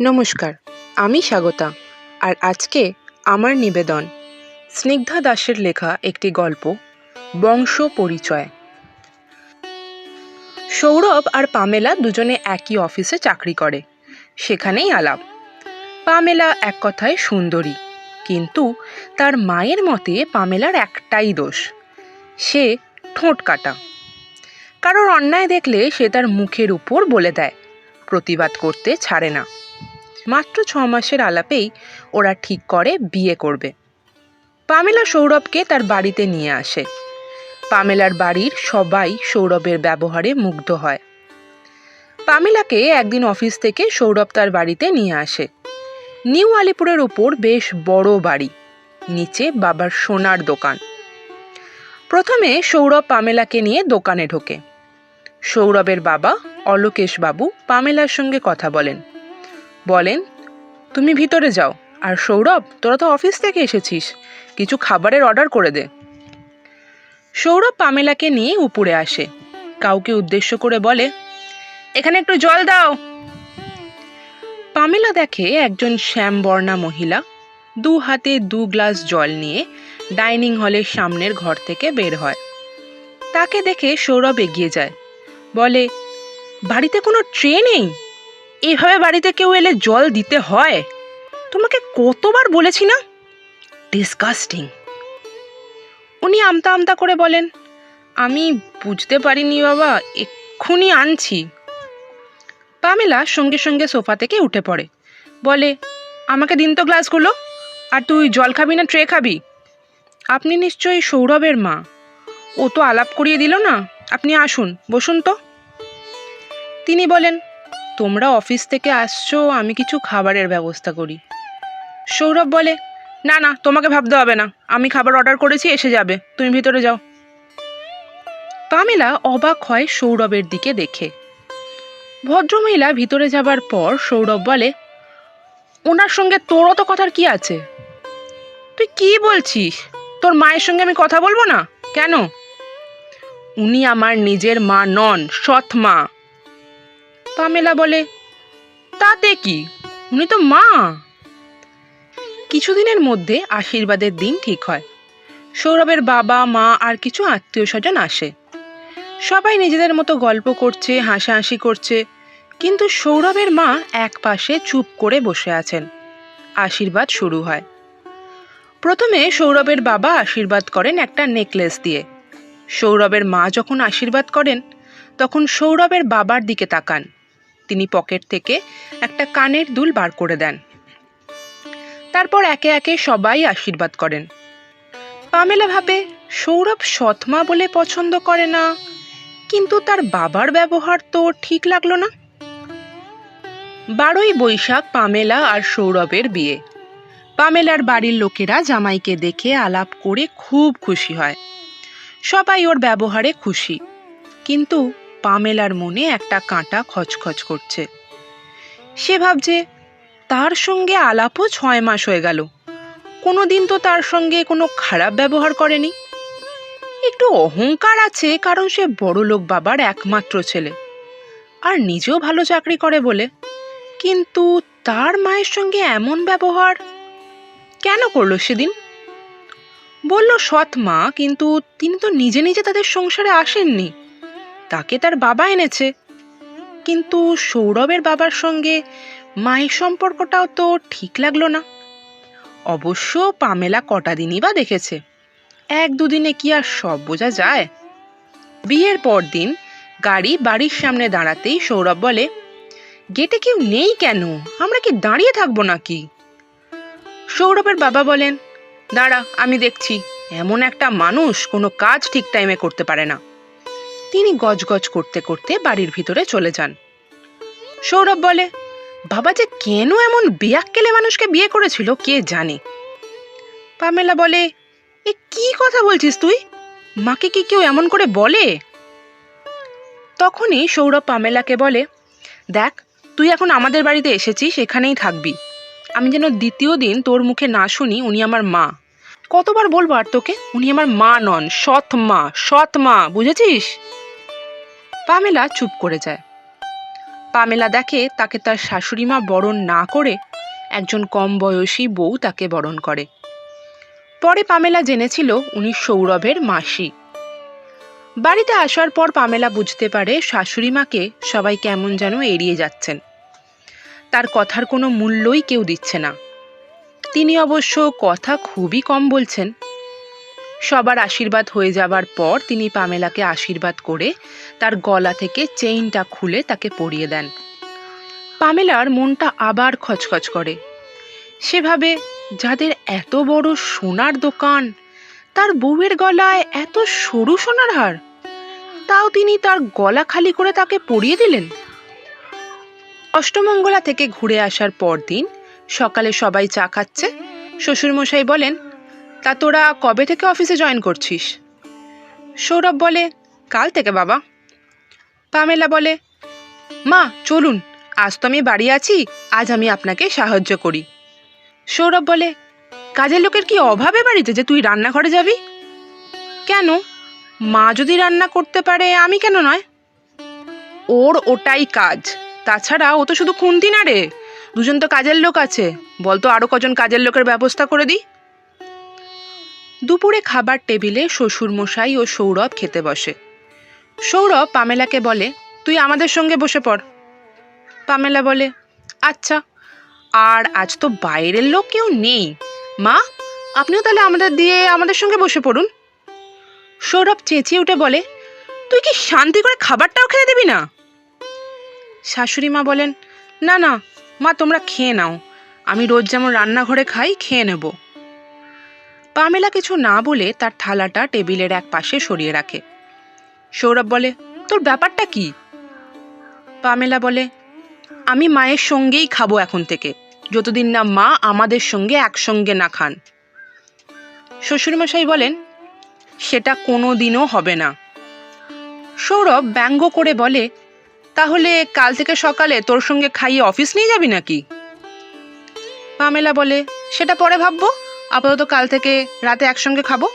নমস্কার, আমি স্বাগতা। আর আজকে আমার নিবেদন, স্নিগ্ধা দাসের লেখা একটি গল্প, বংশ পরিচয়। সৌরভ আর পামেলা দুজনে একই অফিসে চাকরি করে, সেখানেই আলাপ। পামেলা এক কথায় সুন্দরী, কিন্তু তার মায়ের মতে পামেলার একটাই দোষ, সে ঠোঁট কাটা। কারোর অন্যায় দেখলে সে তার মুখের উপর বলে দেয়, প্রতিবাদ করতে ছাড়ে না। মাত্র ছ মাসের আলাপেই ওরা ঠিক করে বিয়ে করবে। পামেলা সৌরভকে তার বাড়িতে নিয়ে আসে। পামেলার বাড়ির সবাই সৌরভের ব্যবহারে মুগ্ধ হয়। পামেলাকে একদিন অফিস থেকে সৌরভ তার বাড়িতে নিয়ে আসে। নিউ আলিপুরের ওপর বেশ বড় বাড়ি, নিচে বাবার সোনার দোকান। প্রথমে সৌরভ পামেলাকে নিয়ে দোকানে ঢোকে। সৌরভের বাবা অলোকেশ বাবু পামেলার সঙ্গে কথা বলেন। বলেন, তুমি ভিতরে যাও, আর সৌরভ, তোরা তো অফিস থেকে এসেছিস, কিছু খাবারের অর্ডার করে দে। সৌরভ পামেলাকে নিয়ে উপরে আসে, কাউকে উদ্দেশ্য করে বলে, এখানে একটু জল দাও। পামেলা দেখে একজন শ্যামবর্ণা মহিলা দু হাতে দু গ্লাস জল নিয়ে ডাইনিং হলের সামনের ঘর থেকে বের হয়। তাকে দেখে সৌরভ এগিয়ে যায়, বলে, বাড়িতে কোনো ট্রে নেই? এভাবে বাড়িতে কেউ এলে জল দিতে হয়? তোমাকে কতবার বলেছি না? ডিসকাস্টিং উনি আমতা আমতা করে বলেন, আমি বুঝতে পারিনি বাবা, এক্ষুনি আনছি। পামেলা সঙ্গে সঙ্গে সোফা থেকে উঠে পড়ে। বলে, আমাকে দিন তো গ্লাসগুলো, আর তুই জল খাবি না, ট্রে খাবি? আপনি নিশ্চয়ই সৌরভের মা। ও তো আলাপ করিয়ে দিল না। আপনি আসুন, বসুন তো। তিনি বলেন তোমরা অফিস থেকে আসছো, আমি কিছু খাবারের ব্যবস্থা করি। সৌরভ বলে, না না, তোমাকে ভাবতে হবে না। আমি খাবার অর্ডার করেছি, এসে যাবে। তুমি ভিতরে যাও। পামেলা অবাক হয় সৌরভের দিকে দেখে। ভদ্রমহিলা ভিতরে যাবার পর সৌরভ বলে, ওনার সঙ্গে তোরও তো কথার কি আছে? তুই কি বলছিস? তোর মায়ের সঙ্গে আমি কথা বলব না? কেন? উনি আমার নিজের মা নন, সৎ মা। পামেলা বলে, তাতে কি? উনি তো মা। কিছুদিনের মধ্যে আশীর্বাদের দিন ঠিক হয়। সৌরভের বাবা, মা আর কিছু আত্মীয় স্বজন আসে। সবাই নিজেদের মতো গল্প করছে, হাসাহাসি করছে, কিন্তু সৌরভের মা এক পাশে চুপ করে বসে আছেন। আশীর্বাদ শুরু হয়। প্রথমে সৌরভের বাবা আশীর্বাদ করেন একটা নেকলেস দিয়ে। সৌরভের মা যখন আশীর্বাদ করেন, তখন সৌরভের বাবার দিকে তাকান। তিনি পকেট থেকে একটা কানের দুল বার করে দেন। তারপর একে একে সবাই আশীর্বাদ করেন। পামেলা ভাবে, সৌরভ সৎমা বলে পছন্দ করে না, কিন্তু তার বাবার ব্যবহার তো ঠিক লাগল না? বারোই বৈশাখ পামেলা আর সৌরভের বিয়ে। পামেলার বাড়ির লোকেরা জামাইকে দেখে আলাপ করে খুব খুশি হয়। সবাই ওর ব্যবহারে খুশি। কিন্তু পামেলার মনে একটা কাঁটা খচখচ করছে। সে ভাবছে, তার সঙ্গে আলাপও ছয় মাস হয়ে গেল। কোনো দিন তো তার সঙ্গে কোনো খারাপ ব্যবহার করেনি। একটু অহংকার আছে, কারণ সে বড়লোক বাবার একমাত্র ছেলে। আর নিজেও ভালো চাকরি করে বলে। কিন্তু তার মায়ের সঙ্গে এমন ব্যবহার কেন করল সেদিন? বলল, সৎ মা, কিন্তু তিনি তো নিজে নিজে তাদের সংসারে আসেননি। তাকে তার বাবা এনেছে। কিন্তু সৌরভের বাবার সঙ্গে মায়ের সম্পর্কটাও তো ঠিক লাগল না। অবশ্য পামেলা কটা দিনই বা দেখেছে। এক দুদিনে কি আর সব বোঝা যায়? বিয়ের পর দিন গাড়ি বাড়ির সামনে দাঁড়াতেই সৌরভ বলে, গেটে কেউ নেই কেন? আমরা কি দাঁড়িয়ে থাকব নাকি? সৌরভের বাবা বলেন, দাঁড়া, আমি দেখছি। এমন একটা মানুষ কোনো কাজ ঠিক টাইমে করতে পারে না। তিনি গজগজ করতে করতে বাড়ির ভিতরে চলে যান। সৌরভ বলে, বাবা যে কেন এমন বেয়াক্কেলে মানুষকে বিয়ে করেছিল কে জানে? পামেলা বলে, এ কি কথা বলছিস তুই? মাকে কি কেউ এমন করে বলে? তখনই সৌরভ পামেলাকে বলে, দেখ, তুই এখন আমাদের বাড়িতে এসেছিস, এখানেই থাকবি। আমি যেন দ্বিতীয় দিন তোর মুখে না শুনি উনি আমার মা। কতবার বলব আর তোকে? উনি আমার মা নন, সৎ মা সৎ মা, বুঝেছিস? পামেলা চুপ করে যায়। পামেলা দেখে তাকে তার শাশুড়িমা বরণ না করে একজন কম বয়সী বউ তাকে বরণ করে। পরে পামেলা জেনেছিল উনি সৌরভের মাসি। বাড়িতে আসার পর পামেলা বুঝতে পারে শাশুড়িমাকে সবাই কেমন যেন এড়িয়ে যাচ্ছেন। তার কথার কোনো মূল্যই কেউ দিচ্ছে না। তিনি অবশ্য কথা খুবই কম বলছেন। সবার আশীর্বাদ হয়ে যাবার পর তিনি পামেলাকে আশীর্বাদ করে তার গলা থেকে চেইনটা খুলে তাকে পরিয়ে দেন। পামেলার মনটা আবার খচখচ করে। সেভাবে যাদের এত বড় সোনার দোকান, তার বউয়ের গলায় এত সরু সোনার হার, তাও তিনি তার গলা খালি করে তাকে পরিয়ে দিলেন? অষ্টমঙ্গলা থেকে ঘুরে আসার পর দিন সকালে সবাই চা খাচ্ছে। শ্বশুরমশাই বলেন তা তোরা কবে থেকে অফিসে জয়েন করছিস? সৌরভ বলে, কাল থেকে বাবা। পামেলা বলে, মা, চলুন, আজ তো আমি বাড়ি আছি, আজ আমি আপনাকে সাহায্য করি। সৌরভ বলে, কাজের লোকের কি অভাবে বাড়িতে যে তুই রান্নাঘরে যাবি? কেন? মা যদি রান্না করতে পারে, আমি কেন নয়? ওর ওটাই কাজ। তাছাড়া ও তো শুধু খুন্তি না রে। দুজন তো কাজের লোক আছে। বলতো আরও কজন কাজের লোকের ব্যবস্থা করে দিই? দুপুরে খাবার টেবিলে শ্বশুর মশাই ও সৌরভ খেতে বসে। সৌরভ পামেলাকে বলে, তুই আমাদের সঙ্গে বসে পড়। পামেলা বলে আচ্ছা আর আজ তো বাইরের লোক কেউ নেই। মা, আপনিও তাহলে আমাদের দিয়ে আমাদের সঙ্গে বসে পড়ুন। সৌরভ চেঁচিয়ে উঠে বলে, তুই কি শান্তি করে খাবারটাও খেতে দিবি না? শাশুড়ি মা বলেন, না না, মা তোমরা খেয়ে নাও। আমি রোজ যেমন রান্নাঘরে খাই, খেয়ে নেব। পামেলা কিছু না বলে তার থালাটা টেবিলের এক পাশে সরিয়ে রাখে। সৌরভ বলে, তোর ব্যাপারটা কি? পামেলা বলে, আমি মায়ের সঙ্গেই খাব এখন থেকে। যতদিন না মা আমাদের সঙ্গে একসঙ্গে না খান। শ্বশুরমশাই বলেন, সেটা কোনো দিনও হবে না। সৌরভ ব্যঙ্গ করে বলে, তাহলে কাল থেকে সকালে তোর সঙ্গে খাইয়ে অফিস নিয়ে যাবি নাকি? পামেলা বলে, সেটা পরে ভাববো। আপাতত কাল থেকে রাতে একসঙ্গে খাব?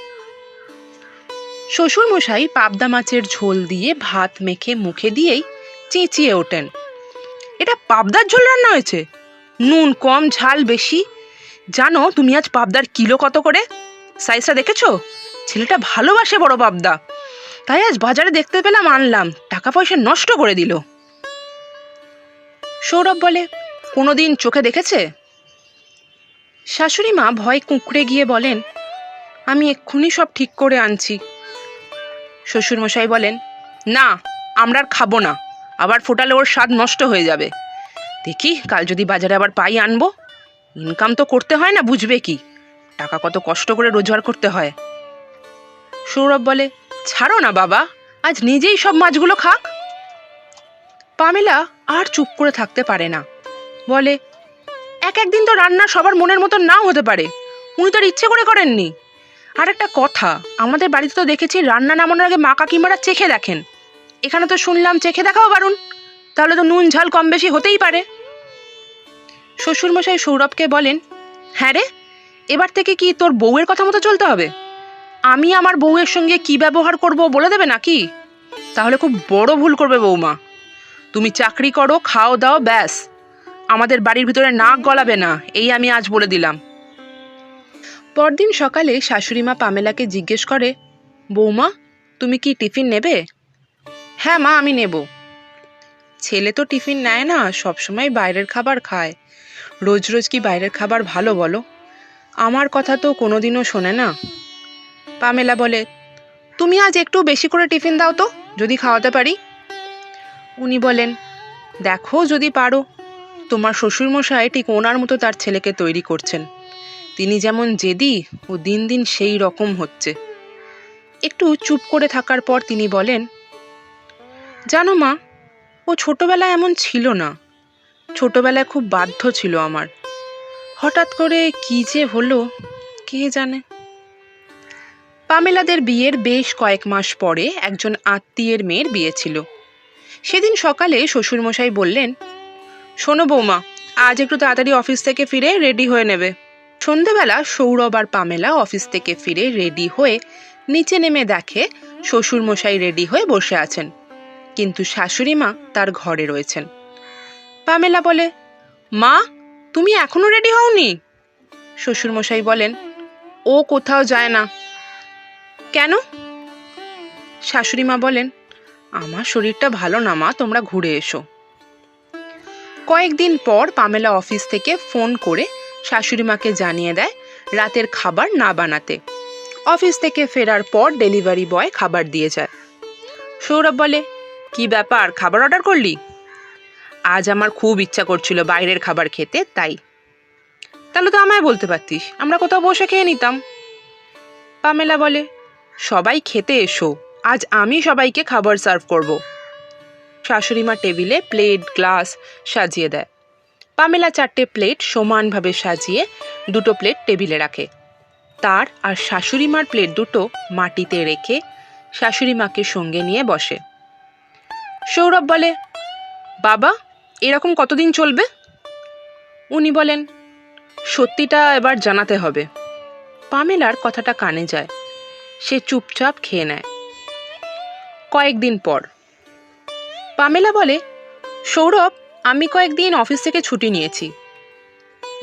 শ্বশুর মশাই পাবদা মাছের ঝোল দিয়ে ভাত মেখে মুখে দিয়েই চেঁচিয়ে ওঠেন। এটা পাবদার ঝোল রান্না হয়েছে? নুন কম, ঝাল বেশি। জানো, তুমি আজ পাবদার কিলো কত করে? সাইজটা দেখেছ? ছেলেটা ভালোবাসে বড় পাবদা। তাই আজ বাজারে দেখতে পেলাম, আনলাম। টাকা পয়সা নষ্ট করে দিল। সৌরভ বলে, কোনোদিন চোখে দেখেছে? শাশুড়ি মা ভয় কুঁকড়ে গিয়ে বলেন, আমি এক্ষুনি সব ঠিক করে আনছি। শ্বশুরমশাই বলেন, না, আমরা আর খাব না। আবার ফোটালে ওর স্বাদ নষ্ট হয়ে যাবে। দেখি, কাল যদি বাজারে আবার পাই আনব। ইনকাম তো করতে হয় না, বুঝবে কি? টাকা কত কষ্ট করে রোজগার করতে হয়। সৌরভ বলে, ছাড়ো না বাবা, আজ নিজেই সব মাছগুলো খাক। পামেলা আর চুপ করে থাকতে পারে না। বলে এক একদিন তো রান্না সবার মনের মতো নাও হতে পারে। উনি তো আর ইচ্ছে করে করেননি। আর একটা কথা, আমাদের বাড়িতে তো দেখেছি রান্না নামানোর আগে মা কাকিমারা চেখে দেখেন। এখানে তো শুনলাম চেখে দেখাও পারুন তাহলে তো নুন ঝাল কম বেশি হতেই পারে। শ্বশুরমশাই সৌরভকে বলেন হ্যাঁ রে, এবার থেকে কি তোর বউয়ের কথা মতো চলতে হবে? আমি আমার বউয়ের সঙ্গে কি ব্যবহার করব বলে দেবে নাকি? তাহলে খুব বড় ভুল করবে বৌমা তুমি চাকরি করো, খাও দাও, ব্যাস। আমাদের বাড়ির ভিতরে নাক গলাবে না, এই আমি আজ বলে দিলাম। পরদিন সকালে শাশুড়িমা পামেলাকে জিজ্ঞেস করে, বৌমা, তুমি কি টিফিন নেবে? হ্যাঁ মা, আমি নেব। ছেলে তো টিফিন নেয় না, সবসময় বাইরের খাবার খায়। রোজ রোজ কি বাইরের খাবার ভালো বলো? আমার কথা তো কোনোদিনও শোনে না। পামেলা বলে, তুমি আজ একটু বেশি করে টিফিন দাও তো, যদি খাওয়াতে পারি। উনি বলেন, দেখো যদি পারো। তোমার শ্বশুরমশাই ঠিক ওনার মতো তার ছেলেকে তৈরি করছেন। তিনি যেমন জেদি, ও দিন দিন সেই রকম হচ্ছে। একটু চুপ করে থাকার পর তিনি বলেন, জানো মা, ও ছোটবেলায় এমন ছিল না। ছোটবেলায় খুব বাধ্য ছিল আমার। হঠাৎ করে কি যে হলো, কে জানে? পামেলাদের বিয়ের বেশ কয়েক মাস পরে একজন আত্মীয়ের মেয়ের বিয়ে ছিল। সেদিন সকালে শ্বশুরমশাই বললেন শোনো বৌমা, আজ একটু তাড়াতাড়ি অফিস থেকে ফিরে রেডি হয়ে নেবে। সন্ধেবেলা সৌরভ আর পামেলা অফিস থেকে ফিরে রেডি হয়ে নিচে নেমে দেখে শ্বশুরমশাই রেডি হয়ে বসে আছেন। কিন্তু শাশুড়ি মা তার ঘরে রয়েছেন। পামেলা বলে, মা, তুমি এখনও রেডি হওনি? শ্বশুরমশাই বলেন, ও কোথাও যায় না। কেন? শাশুড়ি মা বলেন, আমার শরীরটা ভালো না মা, তোমরা ঘুরে এসো। কয়েকদিন পর পামেলা অফিস থেকে ফোন করে শাশুড়ি মাকে জানিয়ে দেয় রাতের খাবার না বানাতে। অফিস থেকে ফেরার পর ডেলিভারি বয় খাবার দিয়ে যায়। সৌরভ বলে, কি ব্যাপার, খাবার অর্ডার করলি? আজ আমার খুব ইচ্ছা করছিল বাইরের খাবার খেতে, তাই। তাহলে তো আমায় বলতে পারতিস, আমরা কোথাও বসে খেয়ে নিতাম। পামেলা বলে, সবাই খেতে এসো, আজ আমি সবাইকে খাবার সার্ভ করব। শাশুড়ি মা টেবিলে প্লেট, গ্লাস সাজিয়ে দেয়। পামেলা চারটে প্লেট সমানভাবে সাজিয়ে দুটো প্লেট টেবিলে রাখে। তার আর শাশুড়িমার প্লেট দুটো মাটিতে রেখে শাশুড়ি মাকে সঙ্গে নিয়ে বসে। সৌরভ বলে, বাবা, এরকম কতদিন চলবে? উনি বলেন, সত্যিটা এবার জানাতে হবে। পামেলার কথাটা কানে যায়। সে চুপচাপ খেয়ে নেয়। কয়েকদিন পর পামেলা বলে, সৌরভ, আমি কয়েকদিন অফিস থেকে ছুটি নিয়েছি।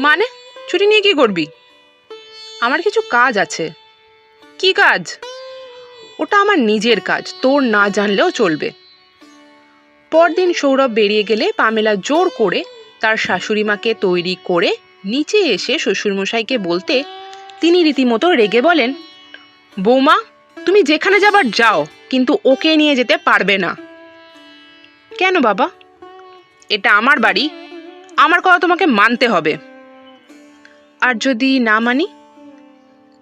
মানে ছুটি নিয়ে কি করবি? আমার কিছু কাজ আছে। কি কাজ? ওটা আমার নিজের কাজ, তোর না জানলেও চলবে। পরদিন সৌরভ বেরিয়ে গেলে পামেলা জোর করে তার শাশুড়ি মাকে তৈরি করে নিচে এসে শ্বশুরমশাইকে বলতে তিনি রীতিমতো রেগে বলেন, বৌমা, তুমি যেখানে যাবার যাও, কিন্তু ওকে নিয়ে যেতে পারবে না। কেন বাবা? এটা আমার বাড়ি। আমার কথা তোমাকে মানতে হবে। আর যদি না মানি,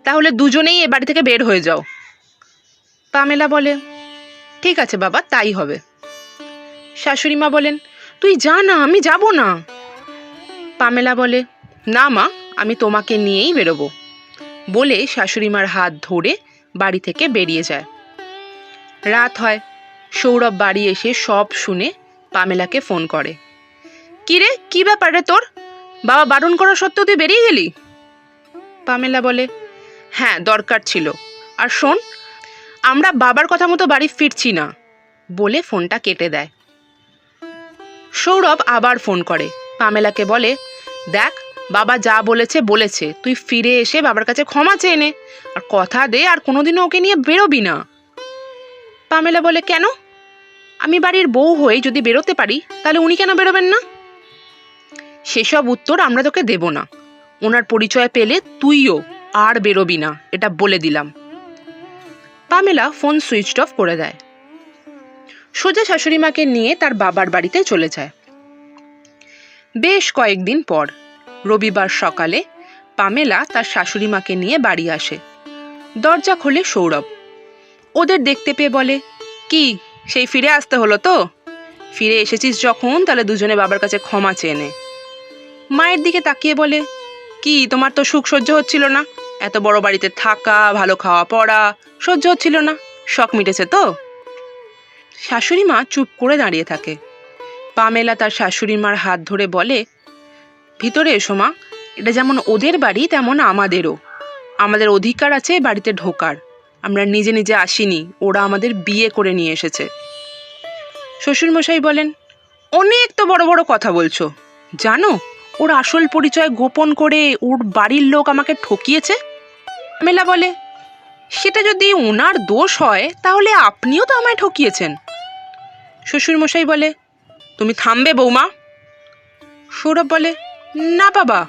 তাহলে দুজনেই এ বাড়ি থেকে বের হয়ে যাও। পামেলা বলে, ঠিক আছে বাবা, তাই হবে। শাশুড়ি মা বলেন, তুই যা না, আমি যাব না। পামেলা বলে, না মা, আমি তোমাকে নিয়েই বেরোবো। বলে শাশুড়ি মার হাত ধরে বাড়ি থেকে বেরিয়ে যায়। রাত হয় সৌরভ বাড়ি এসে সব শুনে পামেলাকে ফোন করে। কিরে, কি ব্যাপার তোর? বাবা বারণ করা সত্ত্বেও তুই বেরিয়ে গেলি? পামেলা বলে হ্যাঁ দরকার ছিল। আর শোন, আমরা বাবার কথা মতো বাড়ি ফিরছি না, বলে ফোনটা কেটে দেয়। সৌরভ আবার ফোন করে। পামেলাকে বলে, দেখ, বাবা যা বলেছে বলেছে। তুই ফিরে এসে বাবার কাছে ক্ষমা চেয়ে নে। আর কথা দে, আর কোনোদিনও ওকে নিয়ে বেরোবি না। পামেলা বলে, কেন? আমি বাড়ির বউ হয়ে যদি বেরোতে পারি, তাহলে উনি কেন বেরোবেন না? সেসব উত্তর আমরা তোকে দেব না। ওনার পরিচয় পেলে তুইও আর বেরোবি না, এটা বলে দিলাম। পামেলা ফোন সুইচ অফ করে দেয়। সোজা শাশুড়ি মাকে নিয়ে তার বাবার বাড়িতে চলে যায়। বেশ কয়েকদিন পর, রবিবার সকালে পামেলা তার শাশুড়ি মাকে নিয়ে বাড়ি আসে। দরজা খোলে সৌরভ। ওদের দেখতে পেয়ে বলে, কি, সেই ফিরে আসতে হলো তো? ফিরে এসেছিস যখন, তাহলে দুজনে বাবার কাছে ক্ষমা চেয়ে নে। মায়ের দিকে তাকিয়ে বলে, কি, তোমার তো সুখ সহ্য হচ্ছিল না? এত বড় বাড়িতে থাকা, ভালো খাওয়া পড়া, সহ্য হচ্ছিল না? শখ মিটেছে তো? শাশুড়ি মা চুপ করে দাঁড়িয়ে থাকে। পামেলা তার শাশুড়ি মার হাত ধরে বলে, ভিতরে এসো মা, এটা যেমন ওদের বাড়ি, তেমন আমাদেরও। আমাদের অধিকার আছে বাড়িতে ঢোকার। আমরা নিজে নিজে আসিনি, ওরা আমাদের বিয়ে করে নিয়ে এসেছে। শ্বশুরমশাই বলেন, অনেক তো বড় বড় কথা বলছো। জানো, ওর আসল পরিচয় গোপন করে ওর বাড়ির লোক আমাকে ঠকিয়েছে? মেলা বলে, সেটা যদি ওনার দোষ হয়, তাহলে আপনিও তো আমায় ঠকিয়েছেন। শ্বশুরমশাই বলে, তুমি থামবে বৌমা। সৌরভ বলে, না বাবা,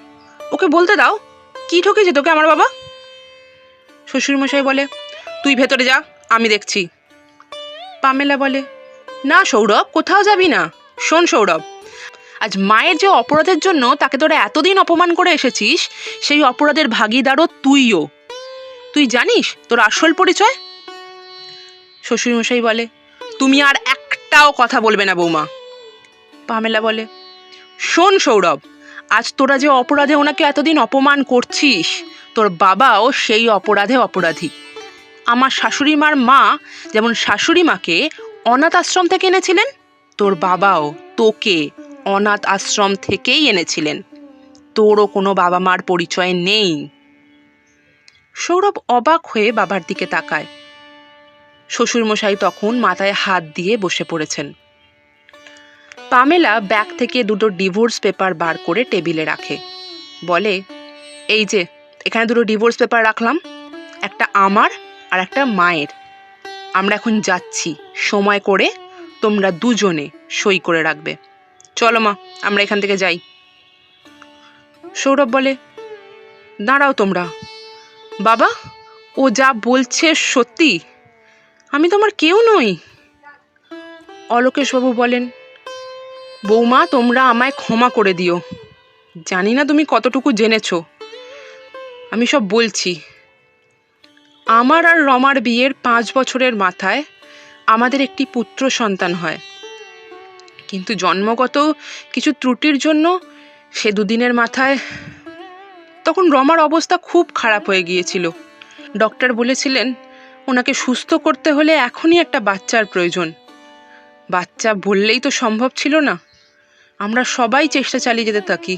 ওকে বলতে দাও। কি ঠকেছে তোকে আমার বাবা? শ্বশুরমশাই বলে তুই ভেতরে যা, আমি দেখছি। পামেলা বলে, না সৌরভ, কোথাও যাবি না। শোন সৌরভ, আজ মায়ের যে অপরাধের জন্য তাকে তোরা এতদিন অপমান করে এসেছিস, সেই অপরাধের ভাগিদারও তুইও। তুই জানিস তোর আসল পরিচয়? শ্বশুরমশাই বলে, তুমি আর একটাও কথা বলবে না বৌমা। পামেলা বলে, শোন সৌরভ, আজ তোরা যে অপরাধে ওনাকে এতদিন অপমান করছিস, তোর বাবাও সেই অপরাধে অপরাধী। আমার শাশুড়ি মার মা যেমন শাশুড়ি মাকে অনাথ আশ্রম থেকে এনেছিলেন, তোর বাবাও তোকে অনাথ আশ্রম থেকেই এনেছিলেন। তোরও কোনো বাবা মার পরিচয় নেই। সৌরভ অবাক হয়ে বাবার দিকে তাকায়। শ্বশুরমশাই তখন মাথায় হাত দিয়ে বসে পড়েছেন। পামেলা ব্যাগ থেকে দুটো ডিভোর্স পেপার বার করে টেবিলে রাখে। বলে, এই যে, এখানে দুটো ডিভোর্স পেপার রাখলাম। একটা আমার আর একটা মায়ের। আমরা এখন যাচ্ছি। সময় করে তোমরা দুজনে সই করে রাখবে। চলো মা, আমরা এখান থেকে যাই। সৌরভ বলে, দাঁড়াও তোমরা। বাবা, ও যা বলছে সত্যি? আমি তোমার কেউ নই। অলোকেশবাবু বলেন, বৌমা, তোমরা আমায় ক্ষমা করে দিও। জানি না তুমি কতটুকু জেনেছো। আমি সব বলছি। আমার আর রমার বিয়ের পাঁচ বছরের মাথায় আমাদের একটি পুত্র সন্তান হয়। কিন্তু জন্মগত কিছু ত্রুটির জন্য সে দুদিনের মাথায় তখন রমার অবস্থা খুব খারাপ হয়ে গিয়েছিল। ডক্টর বলেছিলেন, ওনাকে সুস্থ করতে হলে এখনই একটা বাচ্চার প্রয়োজন। বাচ্চা বললেই তো সম্ভব ছিল না। আমরা সবাই চেষ্টা চালিয়ে যেতে থাকি।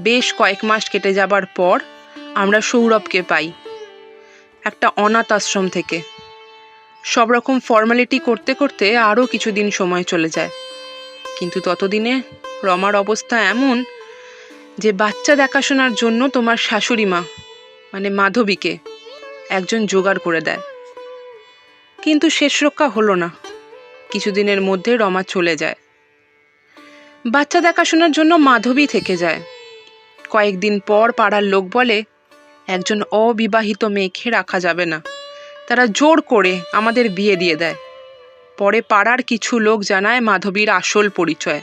বেশ কয়েক মাস কেটে যাবার পর আমরা সৌরভকে পাই। একটা অনাথ আশ্রম থেকে। সব রকম ফর্মালিটি করতে করতে আরও কিছুদিন সময় চলে যায়। কিন্তু ততদিনে রমার অবস্থা এমন যে বাচ্চা দেখাশোনার জন্য তোমার শাশুড়ি মা মানে মাধবীকে, একজন জোগাড় করে দেয়। কিন্তু শেষ রক্ষা হলো না। কিছুদিনের মধ্যে রমা চলে যায়। বাচ্চা দেখাশোনার জন্য মাধবী থেকে যায়। কয়েকদিন পর পাড়ার লোক বলে একজন অবিবাহিত মেয়েকে রাখা যাবে না। তারা জোর করে আমাদের বিয়ে দিয়ে দেয়। পরে পাড়ার কিছু লোক জানায় মাধবীর আসল পরিচয়।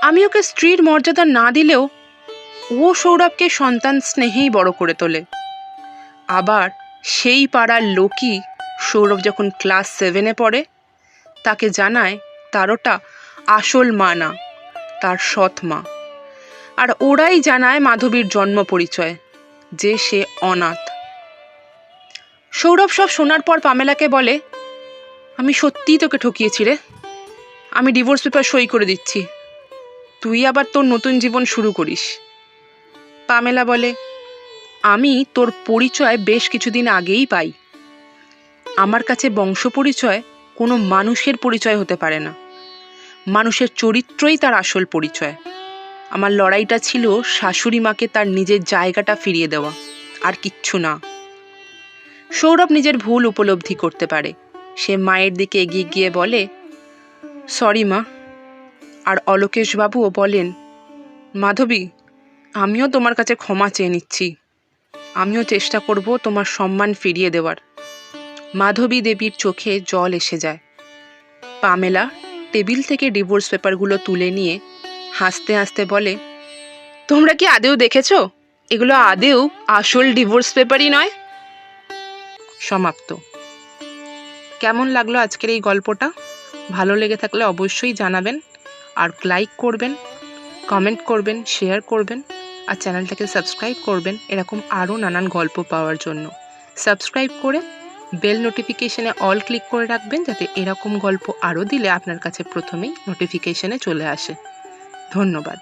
আমি ওকে স্ত্রীর মর্যাদা না দিলেও ও সৌরভকে সন্তান স্নেহেই বড় করে তোলে। আবার সেই পাড়ার লোকই সৌরভ যখন ক্লাস সেভেনে পড়ে, তাকে জানায় তার ওটা আসল মা না, তার সৎ মা। আর ওরাই জানায় মাধবীর জন্ম পরিচয়। যে সে অনাথ। সৌরভ সব শোনার পর পামেলাকে বলে, আমি সত্যিই তোকে ঠকিয়েছি রে। আমি ডিভোর্স পেপার সই করে দিচ্ছি। তুই আবার তোর নতুন জীবন শুরু করিস। পামেলা বলে, আমি তোর পরিচয় বেশ কিছুদিন আগেই পাই। আমার কাছে বংশ পরিচয় কোনো মানুষের পরিচয় হতে পারে না। মানুষের চরিত্রই তার আসল পরিচয়। আমার লড়াইটা ছিল শাশুড়ি মাকে তার নিজের জায়গাটা ফিরিয়ে দেওয়া, আর কিচ্ছু না। সৌরভ নিজের ভুল উপলব্ধি করতে পারে। সে মায়ের দিকে এগিয়ে গিয়ে বলে, সরি মা। আর অলোকেশবাবুও বলেন, মাধবী, আমিও তোমার কাছে ক্ষমা চেয়ে নিচ্ছি। আমিও চেষ্টা করব তোমার সম্মান ফিরিয়ে দেওয়ার। মাধবী দেবীর চোখে জল এসে যায়। পামেলা টেবিল থেকে ডিভোর্স পেপারগুলো তুলে নিয়ে হাসতে হাসতে বলে, তোমরা কি আদেও দেখেছ? এগুলো আদেও আসল ডিভোর্স পেপারই নয়? সমাপ্ত। কেমন লাগল আজকের এই গল্পটা? ভালো লেগে থাকলে অবশ্যই জানাবেন আর লাইক করবেন, কমেন্ট করবেন, শেয়ার করবেন আর চ্যানেলটাকে সাবস্ক্রাইব করবেন এরকম আরও নানান গল্প পাওয়ার জন্য। সাবস্ক্রাইব করে বেল নোটিফিকেশানে অল ক্লিক করে রাখবেন যাতে এরকম গল্প আরও দিলে আপনার কাছে প্রথমেই নোটিফিকেশানে চলে আসে। ধন্যবাদ।